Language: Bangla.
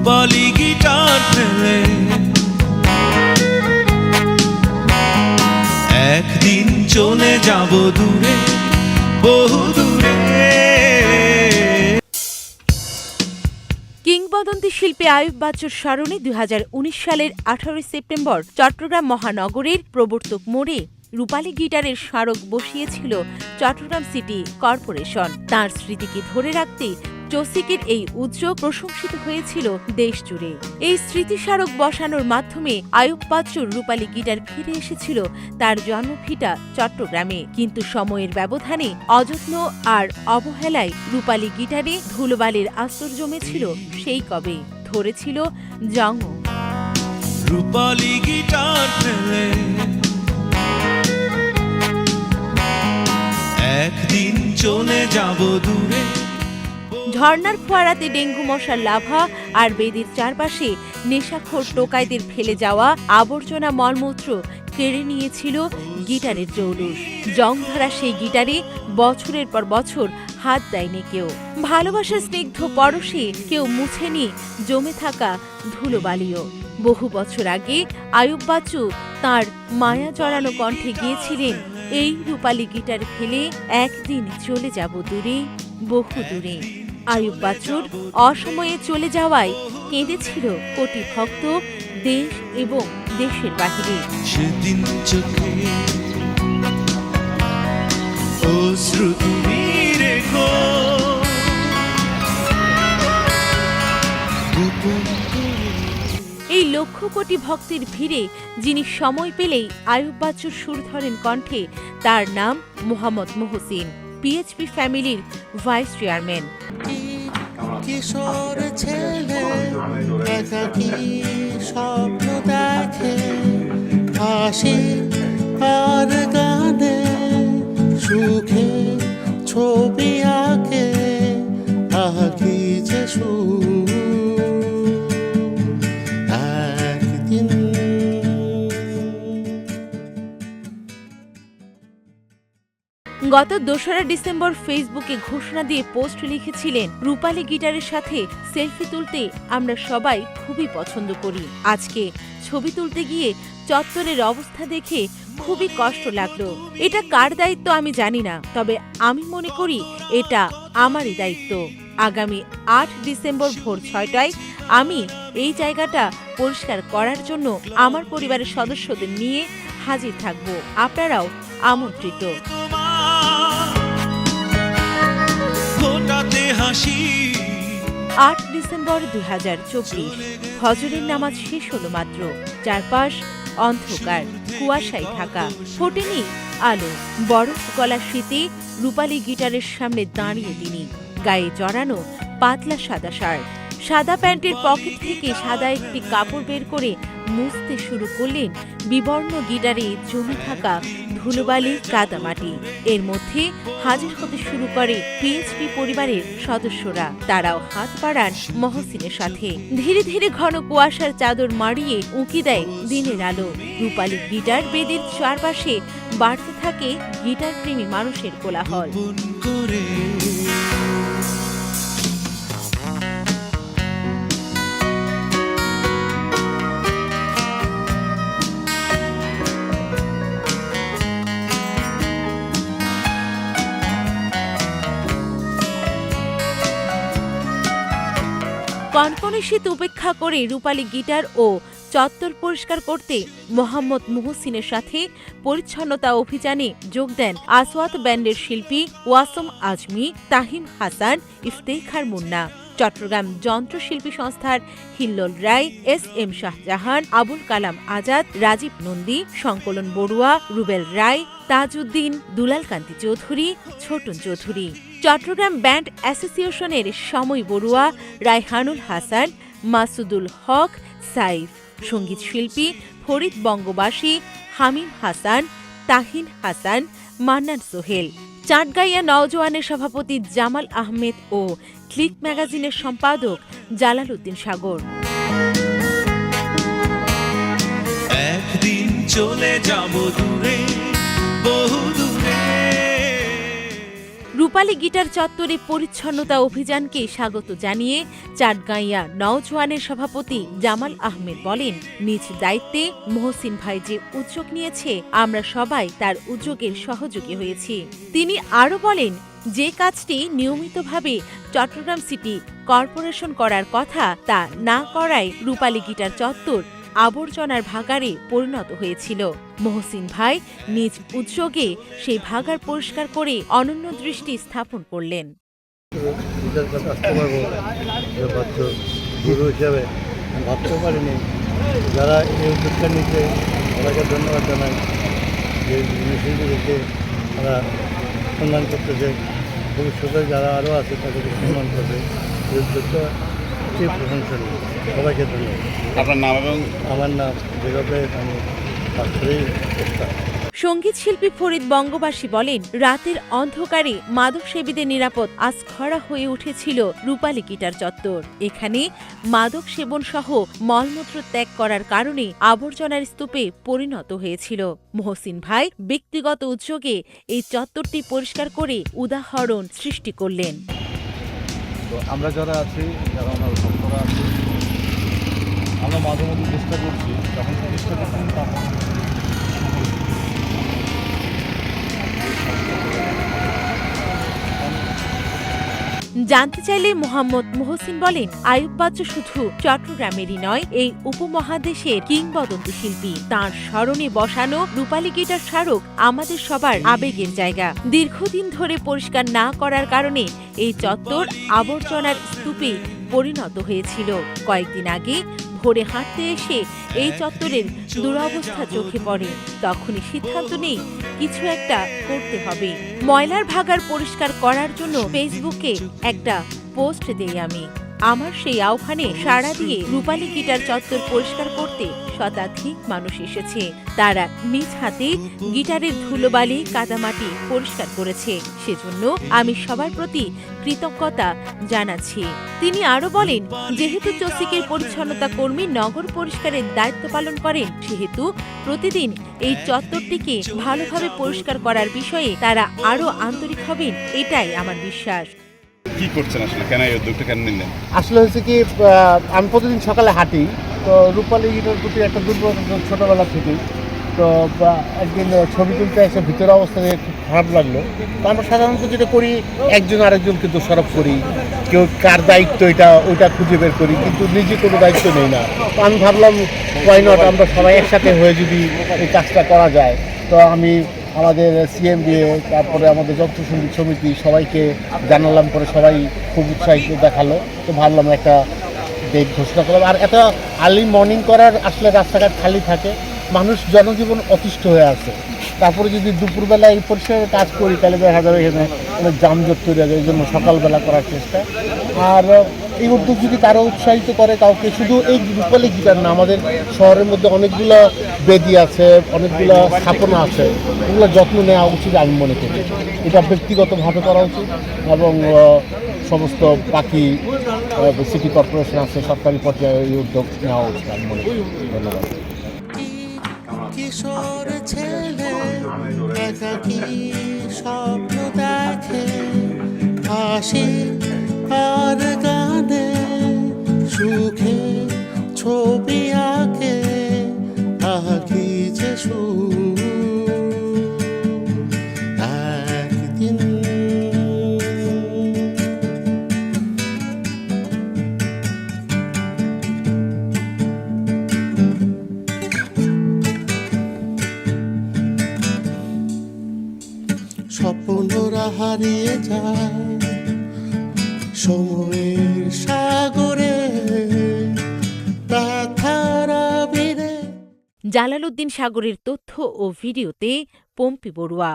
রূপালি গিটার ফেলে একদিন চলে যাব দূরে, বহু দূরে। কিংবদন্তি শিল্পী আয়ুব বাচ্চুর স্মরণে দুই হাজার উনিশ সালের আঠারোই সেপ্টেম্বর চট্টগ্রাম মহানগরীর প্রবর্তক মোড়ে রূপালী গিটারের স্মারক বসিয়েছিল চট্টগ্রাম সিটি কর্পোরেশন। তার স্মৃতিকে ধরে রাখতে চসিকের এই উদ্যোগ প্রশংসিত হয়েছিল দেশ জুড়ে। এই স্মৃতিস্মারক বসানোর মাধ্যমে আয়ুব বাচ্চুর রূপালী গিটার ফিরে এসেছিল তার জন্মভিটা চট্টগ্রামে। কিন্তু সময়ের ব্যবধানে অযত্ন আর অবহেলায় রূপালী গিটারে ধুলোবালির আস্তর জমেছিল সেই কবে, ধরেছিল জং গিটার একদিন চলে যাব দূরে। ঝর্ণার ফোয়ারাতে ডেঙ্গু মশার লাভা আর বেদির চারপাশে নেশাখোর টোকাইদের ফেলে যাওয়া আবর্জনা মলমূত্র কেড়ে নিয়েছিল গিটারের জৌলুস। জং ধরা সেই গিটারে বছরের পর বছর হাত দেয়নি কেউ। ভালোবাসার স্নিগ্ধ পরশে কেউ মুছেনি জমে থাকা ধুলোবালিও। বহু বছর আগে আয়ুব বাচ্চু তাঁর মায়া জড়ানো কণ্ঠে গিয়েছিলেন, এই রূপালী গিটার ফেলে একদিন চলে যাব দূরে বহু দূরে আয়ুব বাচ্চুর অসময়ে চলে যাওয়ায় কেঁদেছিল কোটি ভক্ত দেশ এবং দেশের বাহিরে। সেদিন চোখে অশ্রু তুমি রেখো এই লক্ষ কোটি ভক্তের ভিড়ে যিনি সময় পেলেই আয়ুব বাচ্চুর সুর ধরেন কণ্ঠে তার নাম মোহাম্মদ মোহসিন। পিএইচপি ফ্যামিলির ভাইস চেয়ারম্যান কিশোর ছেলে একাকী স্বপ্ন দেখে? হাসি গত দোসরা ডিসেম্বর ফেসবুকে ঘোষণা দিয়ে পোস্ট লিখেছিলেন, রূপালী গিটারের সাথে সেলফি তুলতে আমরা সবাই খুবই পছন্দ করি। আজকে ছবি তুলতে গিয়ে চত্বরের অবস্থা দেখে খুবই কষ্ট লাগল। এটা কার দায়িত্ব আমি জানি না, তবে আমি মনে করি এটা আমারই দায়িত্ব। আগামী আট ডিসেম্বর ভোর ছয়টায় আমি এই জায়গাটা পরিষ্কার করার জন্য আমার পরিবারের সদস্যদের নিয়ে হাজির থাকব। আপনারাও আমন্ত্রিত। আট ডিসেম্বর দুই হাজার চব্বিশ, হজরের নামাজ শেষ হলো মাত্র। চারপাশ অন্ধকার, কুয়াশায় ঢাকা। ফোটেনি আলো, বরফ গলা শীতে রূপালী গিটারের সামনে দাঁড়িয়ে তিনি, গায়ে জড়ানো পাতলা সাদা শার্ট। সাদা প্যান্টের পকেট থেকে সাদা একটি কাপড় বের করে মুছতে শুরু করলেন বিবর্ণ গিটারে জমে থাকা ধুলোবালি কাদামাটি এর মধ্যে হাজির হতে শুরু করে পিএইচপি পরিবারের সদস্যরা। তারাও হাত বাড়ান মহসিনের সাথে। ধীরে ধীরে ঘন কুয়াশার চাদর মাড়িয়ে উঁকি দেয় দিনের আলো। রূপালী গিটার বেদের চারপাশে বাড়তে থাকে গিটার প্রেমী মানুষের কোলাহল। কনকনে শীত উপেক্ষা করে রূপালী গিটার ও চত্বর পরিষ্কার করতে মোহাম্মদ মুহসিনের সাথে পরিচ্ছন্নতা অভিযানে যোগ দেন আসওয়াত ব্যান্ডের শিল্পী ওয়াসম আজমি তাহিম হাসান, ইফতেখার মুন্না। চট্টগ্রাম যন্ত্রশিল্পী সংস্থার Hillol Roy, S M Shahjahan, Abul Kalam Azad, Rajib Nandi, Sankalan Barua, Rubel Roy, Tajuddin, Dulalkanti Chowdhury, Chhoton Chowdhury. Chattogram band অ্যাসোসিয়েশনের সময় বড়ুয়া রায়হানুল হাসান, মাসুদুল হক, সাইফ। সংগীত শিল্পী ফরিদ বঙ্গবাসী, হামিম হাসান, তাহিন হাসান, মান্নান সোহেল। চাটগাইয়া নওজোয়ানের সভাপতি জামাল আহমেদ ও ক্লিক ম্যাগাজিনের সম্পাদক জালাল উদ্দিন সাগর। একদিন চলে যাব দূরে বহু দূরে। রূপালী গিটার চত্বরে পরিচ্ছন্নতা অভিযানকে স্বাগত জানিয়ে চাটগাঁইয়া নওজোয়ানের সভাপতি জামাল আহমেদ বলেন নিজ দায়িত্বে মহসিন ভাই যে উদ্যোগ নিয়েছে আমরা সবাই তার উদ্যোগের সহযোগী হয়েছি। তিনি আরও বলেন যে কাজটি নিয়মিতভাবে চট্টগ্রাম সিটি কর্পোরেশন করার কথা তা না করায় রূপালী গিটার চত্বর আবর্জনার ভাগারে পরিণত হয়েছিল। মহসিন ভাই নিজ উদ্যোগে সেই ভাগার পরিষ্কার করে অনন্য দৃষ্টি স্থাপন করলেন। যারা এই উদ্যোগটা নিচ্ছে ধন্যবাদ জানাই। যে তারা সম্মান করতেছে ভবিষ্যতে যারা আরও আছে তাদেরকে সম্মান করবে। এই উদ্যোগটা অতি প্রশংসনীয়। সবাইকে ধন্যবাদ। আপনার নাম এবং আমার নাম যেভাবে আমি পাত্রেই সংগীত শিল্পী ফরিদ বঙ্গবাসী বলেন, রাতের অন্ধকারে মাদক সেবীদের নিরাপদ আজ আস্খরা হয়ে উঠেছিল রূপালী গিটার চত্বর। এখানে মাদক সেবন সহ মলমূত্র ত্যাগ করার কারণে আবর্জনার স্তূপে পরিণত হয়েছিল। মহসিন ভাই ব্যক্তিগত উদ্যোগে এই চত্বরটি পরিষ্কার করে উদাহরণ সৃষ্টি করলেন। আমরা যারা আছি আমরা মাঝে মধ্যে চেষ্টা করছি, যখন চেষ্টা করছি, তখন জানতে চাইলে মোহাম্মদ মোহসিন বলেন আয়ুব বাচ্চু শুধু চট্টগ্রামেরই নয়, এই উপমহাদেশের কিংবদন্তি শিল্পী। তাঁর স্মরণে বসানো রূপালী গিটার স্মারক আমাদের সবার আবেগের জায়গা। দীর্ঘদিন ধরে পরিষ্কার না করার কারণে এই চত্বর আবর্জনার স্তূপে পরিণত হয়েছিল। কয়েকদিন আগে ভোরে হাঁটতে এসে এই চত্বরের দুরবস্থা চোখে পড়ে। তখনই সিদ্ধান্ত নেই কিছু একটা করতে হবে। ময়লার ভাগার পরিষ্কার করার জন্য ফেসবুকে একটা পোস্ট দেই আমি। আমার সেই আহ্বানে সাড়া দিয়ে রূপালী গিটার চত্বর পরিষ্কার করতে শতাধিক মানুষ এসেছে। তারা নিজ হাতে গিটারের ধুলোবালি কাদামাটি পরিষ্কার করেছে। সেজন্য আমি সবার প্রতি কৃতজ্ঞতা জানাচ্ছি। তিনি আরও বলেন, যেহেতু চসিকের পরিচ্ছন্নতা কর্মী নগর পরিষ্কারের দায়িত্ব পালন করেন, সেহেতু প্রতিদিন এই চত্বরটিকে ভালোভাবে পরিষ্কার করার বিষয়ে তারা আরও আন্তরিক হবেন, এটাই আমার বিশ্বাস। কি করছেন আসলে? কেন এই উদ্যোগটা কেন নিলেন? আসলে হয়েছে কি আমি প্রতিদিন সকালে হাঁটি। তো রূপালী গিটার প্রতি একটা দুর্বল ছোটোবেলা থেকেই। তো একদিন ছবি তুলতে এসে ভিতরে অবস্থা দেখে খুব খারাপ লাগল। তো আমরা সাধারণত যেটা করি, একজন আরেকজনকে দোষারোপ করি। কেউ কার দায়িত্ব এটা, ওইটা খুঁজে বের করি, কিন্তু নিজে কোনো দায়িত্ব নেই না। তো আমি ভাবলাম ওয়াই নট আমরা সবাই একসাথে হয়ে যদি এই কাজটা করা যায়। তো আমি আমাদের সিএমডিএ তারপরে আমাদের যন্ত্র সংগীত সমিতি, সবাইকে জানালাম, পরে সবাই খুব উৎসাহিত দেখাল। তো ভাবলাম একটা ডেট ঘোষণা করলাম। আর এত আর্লি মর্নিং করার আসলে রাস্তাঘাট খালি থাকে, মানুষ জনজীবন অতিষ্ঠ হয়ে আছে। তারপরে যদি দুপুরবেলা এই পরিষ্কারের কাজ করি, তাহলে দেখা যাবে এখানে অনেক যানজট তৈরি হবে এই জন্য সকালবেলা করার চেষ্টা। আর এই উদ্যোগ যদি তারা উৎসাহিত করে কাউকে, শুধু এই রূপালী গিটার না, আমাদের শহরের মধ্যে অনেকগুলো বেদি আছে, অনেকগুলো স্থাপনা আছে, এগুলো যত্ন নেওয়া উচিত আমি মনে করি। এটা ব্যক্তিগতভাবে করা উচিত এবং সমস্ত বাকি সিটি কর্পোরেশন আছে, সরকারি পর্যায়ে এই উদ্যোগ নেওয়া উচিত আমি মনে করি। ধন্যবাদ। কিশোর ছেলে, একাকি স্বপ্ন দেখে, হাসি আর সুখে ছবি আঁকে আঁকি যে একদিন স্বপ্নরা হারিয়ে যায় সময়ের জালালউদ্দিন সাগরের তথ্য ও ভিডিওতে পম্পি বড়ুয়া।